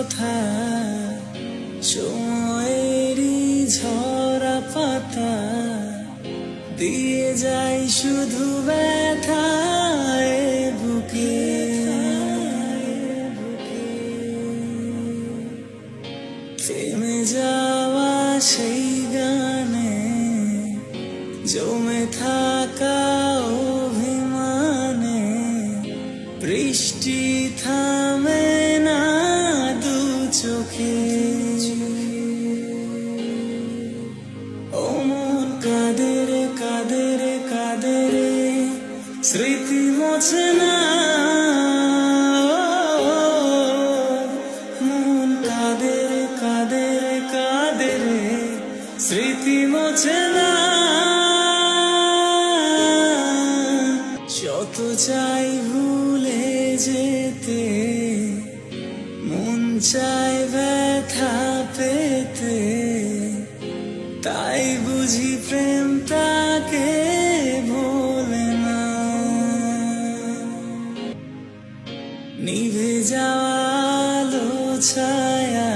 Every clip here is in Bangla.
কথা সময়েরই ঝরা পাতা, দিয়ে যাই শুধু ব্যথায় বুকে। থেমে যাওয়া সেই গানে, জমে থাকা অভিমানে, বৃষ্টি থামে স্মৃতি মোছে না। মন কাদের কাদের কাদের স্মৃতি মোছে না। যত চাই ভুলে যেতে, মন চায় ব্যথা পেতে। তাই বুঝি প্রেম তাকে নিভে যাওয়ালো ছায়া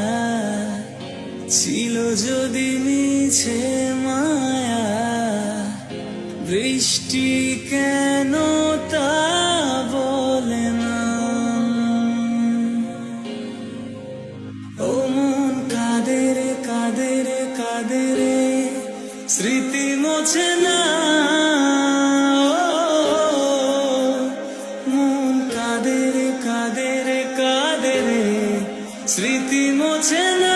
ছিল যদি মিছে মায়া, বৃষ্টি কেন তা বলে না? ও মন কাদের কাদের কাদের স্মৃতি মোছে স্মৃতি মোছে না